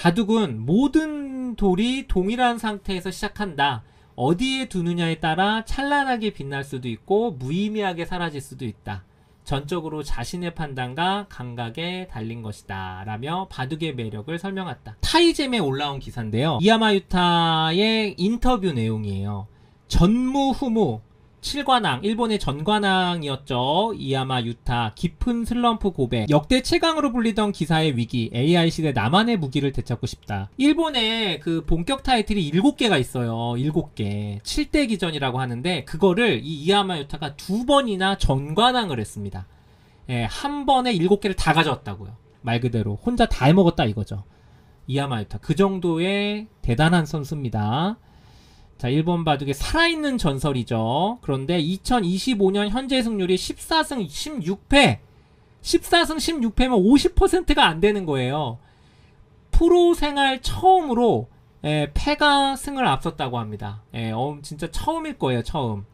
바둑은 모든 돌이 동일한 상태에서 시작한다. 어디에 두느냐에 따라 찬란하게 빛날 수도 있고 무의미하게 사라질 수도 있다. 전적으로 자신의 판단과 감각에 달린 것이다. 라며 바둑의 매력을 설명했다. 타이잼에 올라온 기사인데요. 이야마 유타의 인터뷰 내용이에요. 전무후무 7관왕, 일본의 전관왕이었죠. 이야마 유타, 깊은 슬럼프 고백, 역대 최강으로 불리던 기사의 위기, AI 시대 나만의 무기를 되찾고 싶다. 일본에 그 본격 타이틀이 7개가 있어요. 7개. 7대 기전이라고 하는데, 그거를 이 이야마 유타가 두 번이나 전관왕을 했습니다. 예, 한 번에 7개를 다 가져왔다고요. 말 그대로. 혼자 다 해먹었다 이거죠. 이야마 유타. 그 정도의 대단한 선수입니다. 자, 일본 바둑의 살아있는 전설이죠. 그런데 2025년 현재 승률이 14승 16패. 14승 16패면 50%가 안 되는 거예요. 프로 생활 처음으로 예, 패가 승을 앞섰다고 합니다. 예, 어, 진짜 처음일 거예요, 처음.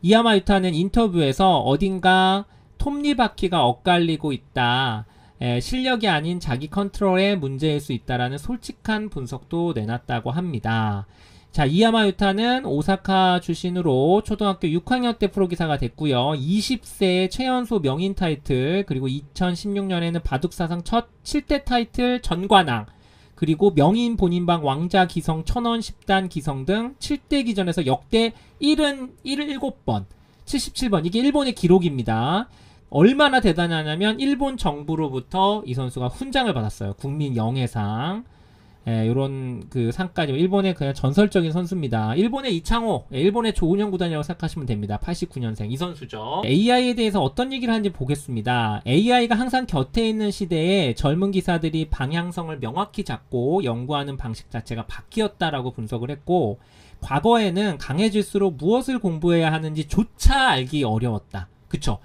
이야마 유타는 인터뷰에서 어딘가 톱니바퀴가 엇갈리고 있다. 예, 실력이 아닌 자기 컨트롤의 문제일 수 있다라는 솔직한 분석도 내놨다고 합니다. 자, 이야마 유타는 오사카 출신으로 초등학교 6학년 때 프로기사가 됐고요. 20세에 최연소 명인 타이틀, 그리고 2016년에는 바둑사상 첫 7대 타이틀 전관왕, 그리고 명인 본인방 왕자 기성 천원 10단 기성 등 7대 기전에서 역대 1은 107번, 77번. 이게 일본의 기록입니다. 얼마나 대단하냐면 일본 정부로부터 이 선수가 훈장을 받았어요. 국민 영예상. 예, 요런 그 상까지 일본의 그냥 전설적인 선수입니다. 일본의 이창호, 예, 일본의 조은현 구단이라고 생각하시면 됩니다. 89년생 이 선수죠. AI에 대해서 어떤 얘기를 하는지 보겠습니다. AI가 항상 곁에 있는 시대에 젊은 기사들이 방향성을 명확히 잡고 연구하는 방식 자체가 바뀌었다라고 분석을 했고 과거에는 강해질수록 무엇을 공부해야 하는지조차 알기 어려웠다. 그쵸?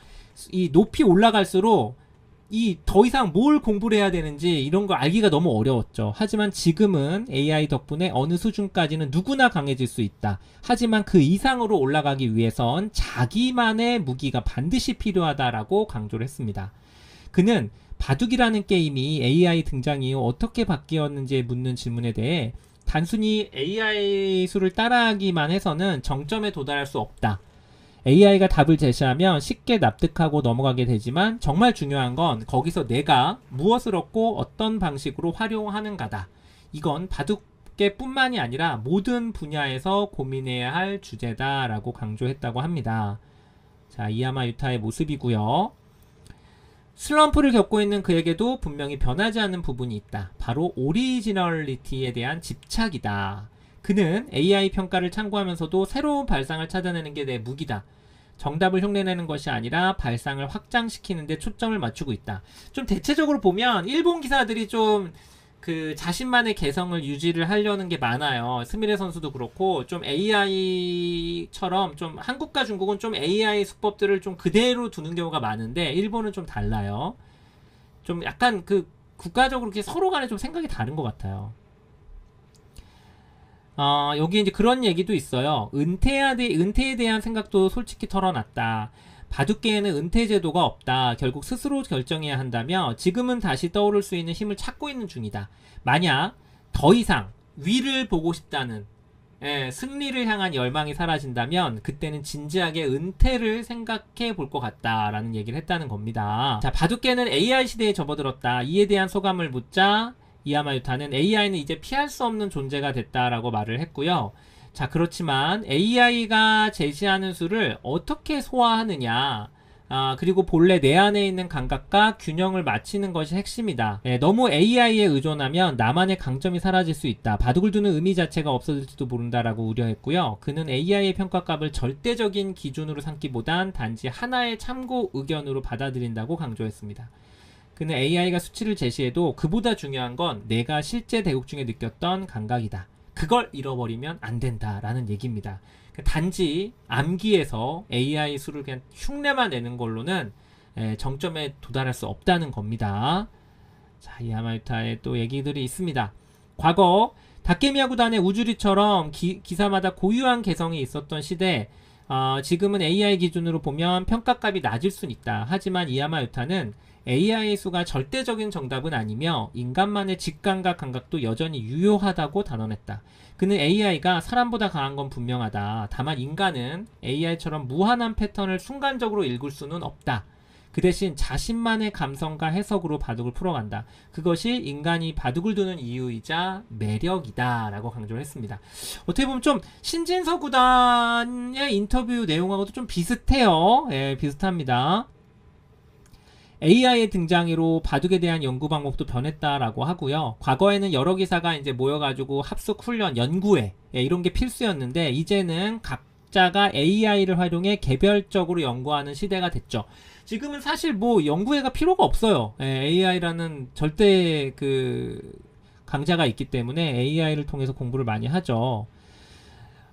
이 높이 올라갈수록 이 더 이상 뭘 공부를 해야 되는지 이런 걸 알기가 너무 어려웠죠. 하지만 지금은 AI 덕분에 어느 수준까지는 누구나 강해질 수 있다. 하지만 그 이상으로 올라가기 위해선 자기만의 무기가 반드시 필요하다라고 강조를 했습니다. 그는 바둑이라는 게임이 AI 등장 이후 어떻게 바뀌었는지 묻는 질문에 대해 단순히 AI 수를 따라하기만 해서는 정점에 도달할 수 없다. AI가 답을 제시하면 쉽게 납득하고 넘어가게 되지만 정말 중요한 건 거기서 내가 무엇을 얻고 어떤 방식으로 활용하는가다. 이건 바둑계뿐만이 아니라 모든 분야에서 고민해야 할 주제다라고 강조했다고 합니다. 자, 이야마 유타의 모습이고요. 슬럼프를 겪고 있는 그에게도 분명히 변하지 않는 부분이 있다. 바로 오리지널리티에 대한 집착이다. 그는 AI 평가를 참고하면서도 새로운 발상을 찾아내는 게 내 무기다. 정답을 흉내내는 것이 아니라 발상을 확장시키는데 초점을 맞추고 있다. 좀 대체적으로 보면 일본 기사들이 좀 그 자신만의 개성을 유지를 하려는 게 많아요. 스미레 선수도 그렇고 좀 AI처럼 좀 한국과 중국은 좀 AI 수법들을 좀 그대로 두는 경우가 많은데 일본은 좀 달라요. 좀 약간 그 국가적으로 이렇게 서로 간에 좀 생각이 다른 것 같아요. 어, 여기 이제 그런 얘기도 있어요. 은퇴에, 대, 은퇴에 대한 생각도 솔직히 털어놨다. 바둑계에는 은퇴 제도가 없다. 결국 스스로 결정해야 한다며 지금은 다시 떠오를 수 있는 힘을 찾고 있는 중이다. 만약 더 이상 위를 보고 싶다는 예, 승리를 향한 열망이 사라진다면 그때는 진지하게 은퇴를 생각해 볼 것 같다라는 얘기를 했다는 겁니다. 자, 바둑계는 AI 시대에 접어들었다. 이에 대한 소감을 묻자 이야마 유타는 AI는 이제 피할 수 없는 존재가 됐다라고 말을 했고요. 자, 그렇지만 AI가 제시하는 수를 어떻게 소화하느냐. 아, 그리고 본래 내 안에 있는 감각과 균형을 맞추는 것이 핵심이다. 예, 너무 AI에 의존하면 나만의 강점이 사라질 수 있다. 바둑을 두는 의미 자체가 없어질지도 모른다라고 우려했고요. 그는 AI의 평가값을 절대적인 기준으로 삼기보단 단지 하나의 참고 의견으로 받아들인다고 강조했습니다. 그는 AI가 수치를 제시해도 그보다 중요한 건 내가 실제 대국 중에 느꼈던 감각이다. 그걸 잃어버리면 안 된다라는 얘기입니다. 그 단지 암기에서 AI 수를 그냥 흉내만 내는 걸로는 정점에 도달할 수 없다는 겁니다. 자, 야마유타의 또 얘기들이 있습니다. 과거 다케미야 구단의 우주리처럼 기, 기사마다 고유한 개성이 있었던 시대 어, 지금은 AI 기준으로 보면 평가값이 낮을 순 있다. 하지만 이야마 유타는 AI 수가 절대적인 정답은 아니며 인간만의 직감과 감각도 여전히 유효하다고 단언했다. 그는 AI가 사람보다 강한 건 분명하다. 다만 인간은 AI처럼 무한한 패턴을 순간적으로 읽을 수는 없다. 그 대신 자신만의 감성과 해석으로 바둑을 풀어간다. 그것이 인간이 바둑을 두는 이유이자 매력이다. 라고 강조를 했습니다. 어떻게 보면 좀 신진서 구단의 인터뷰 내용하고도 좀 비슷해요. 예, 비슷합니다. AI의 등장으로 바둑에 대한 연구 방법도 변했다라고 하고요. 과거에는 여러 기사가 이제 모여가지고 합숙 훈련, 연구회 예, 이런 게 필수였는데 이제는 각 자가 AI를 활용해 개별적으로 연구하는 시대가 됐죠. 지금은 사실 뭐 연구회가 필요가 없어요. 예, AI라는 절대 그 강자가 있기 때문에 AI를 통해서 공부를 많이 하죠.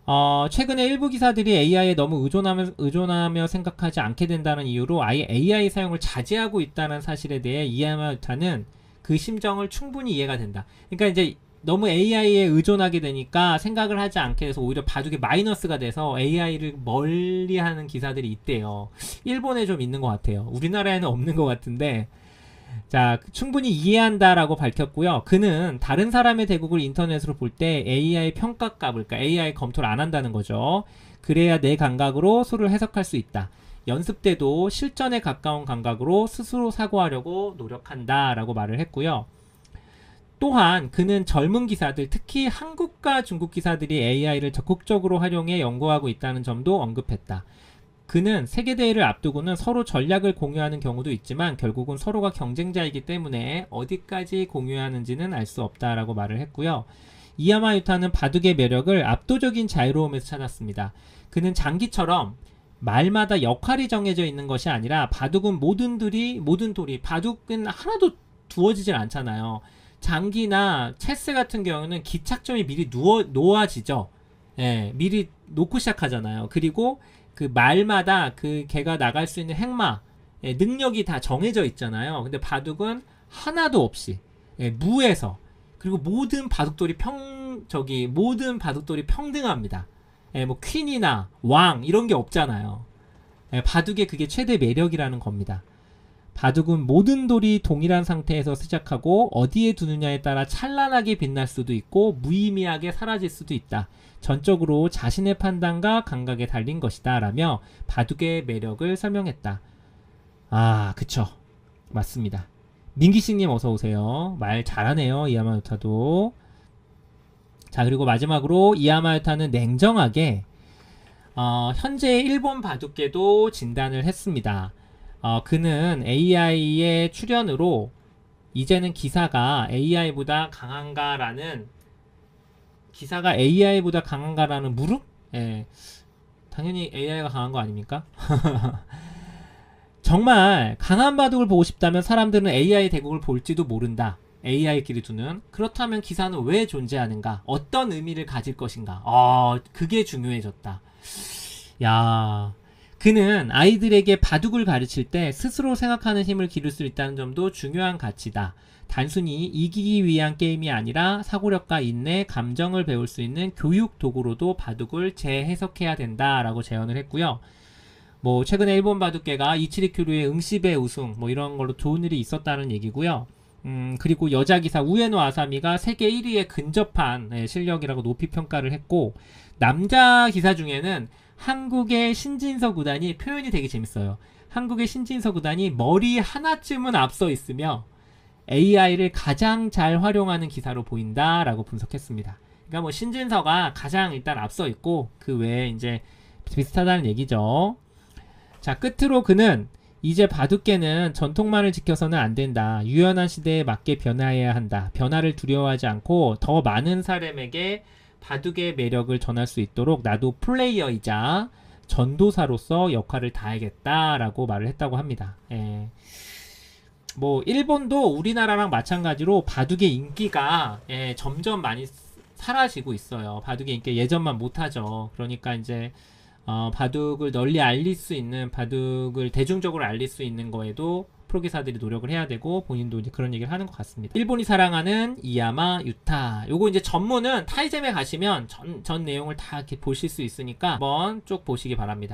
어, 최근에 일부 기사들이 AI에 너무 의존하며, 의존하며 생각하지 않게 된다는 이유로 아예 AI 사용을 자제하고 있다는 사실에 대해 이해하타는 그 심정을 충분히 이해가 된다. 그러니까 이제 너무 AI에 의존하게 되니까 생각을 하지 않게 돼서 오히려 바둑이 마이너스가 돼서 AI를 멀리하는 기사들이 있대요. 일본에 좀 있는 것 같아요. 우리나라에는 없는 것 같은데 자, 충분히 이해한다라고 밝혔고요. 그는 다른 사람의 대국을 인터넷으로 볼 때 AI 평가값을, 그러니까 AI 검토를 안 한다는 거죠. 그래야 내 감각으로 수를 해석할 수 있다. 연습 때도 실전에 가까운 감각으로 스스로 사고하려고 노력한다라고 말을 했고요. 또한 그는 젊은 기사들, 특히 한국과 중국 기사들이 AI를 적극적으로 활용해 연구하고 있다는 점도 언급했다. 그는 세계대회를 앞두고는 서로 전략을 공유하는 경우도 있지만 결국은 서로가 경쟁자이기 때문에 어디까지 공유하는지는 알 수 없다라고 말을 했고요. 이야마 유타는 바둑의 매력을 압도적인 자유로움에서 찾았습니다. 그는 장기처럼 말마다 역할이 정해져 있는 것이 아니라 바둑은 모든 돌이 모든 돌이 바둑은 하나도 두어지질 않잖아요. 장기나 체스 같은 경우는 기착점이 미리 누워 놓아지죠. 예, 미리 놓고 시작하잖아요. 그리고 그 말마다 그 개가 나갈 수 있는 행마 예, 능력이 다 정해져 있잖아요. 근데 바둑은 하나도 없이 예, 무에서 그리고 모든 바둑돌이 평 저기 모든 바둑돌이 평등합니다. 예, 뭐 퀸이나 왕 이런 게 없잖아요. 예, 바둑의 그게 최대 매력이라는 겁니다. 바둑은 모든 돌이 동일한 상태에서 시작하고 어디에 두느냐에 따라 찬란하게 빛날 수도 있고 무의미하게 사라질 수도 있다. 전적으로 자신의 판단과 감각에 달린 것이다. 라며 바둑의 매력을 설명했다. 아, 그쵸. 맞습니다. 민기씨님 어서오세요. 말 잘하네요. 이야마요타도. 자, 그리고 마지막으로 이야마요타는 냉정하게 어, 현재 일본 바둑계도 진단을 했습니다. 어, 그는 AI의 출현으로 이제는 기사가 AI보다 강한가라는 기사가 AI보다 강한가라는 무릎? 예. 당연히 AI가 강한 거 아닙니까? 정말 강한 바둑을 보고 싶다면 사람들은 AI 대국을 볼지도 모른다. AI끼리 두는 그렇다면 기사는 왜 존재하는가? 어떤 의미를 가질 것인가? 어, 그게 중요해졌다. 야, 그는 아이들에게 바둑을 가르칠 때 스스로 생각하는 힘을 기를 수 있다는 점도 중요한 가치다. 단순히 이기기 위한 게임이 아니라 사고력과 인내, 감정을 배울 수 있는 교육 도구로도 바둑을 재해석해야 된다라고 제언을 했고요. 뭐 최근에 일본 바둑계가 이치리 큐류의 응시배 우승 뭐 이런 걸로 좋은 일이 있었다는 얘기고요. 음, 그리고 여자 기사 우에노 아사미가 세계 1위에 근접한 네, 실력이라고 높이 평가를 했고 남자 기사 중에는 한국의 신진서 구단이 표현이 되게 재밌어요. 한국의 신진서 구단이 머리 하나쯤은 앞서 있으며 AI를 가장 잘 활용하는 기사로 보인다라고 분석했습니다. 그러니까 뭐 신진서가 가장 일단 앞서 있고 그 외에 이제 비슷하다는 얘기죠. 자, 끝으로 그는 이제 바둑계는 전통만을 지켜서는 안 된다. 유연한 시대에 맞게 변화해야 한다. 변화를 두려워하지 않고 더 많은 사람에게 바둑의 매력을 전할 수 있도록 나도 플레이어이자 전도사로서 역할을 다하겠다라고 말을 했다고 합니다. 예. 뭐 일본도 우리나라랑 마찬가지로 바둑의 인기가 예, 점점 많이 사라지고 있어요. 바둑의 인기 예전만 못하죠. 그러니까 이제 어, 바둑을 널리 알릴 수 있는 바둑을 대중적으로 알릴 수 있는 거에도 프로기사들이 노력을 해야 되고 본인도 이제 그런 얘기를 하는 것 같습니다. 일본이 사랑하는 이야마 유타. 요거 이제 전문은 타이잼에 가시면 전, 전 내용을 다 이렇게 보실 수 있으니까 한번 쭉 보시기 바랍니다.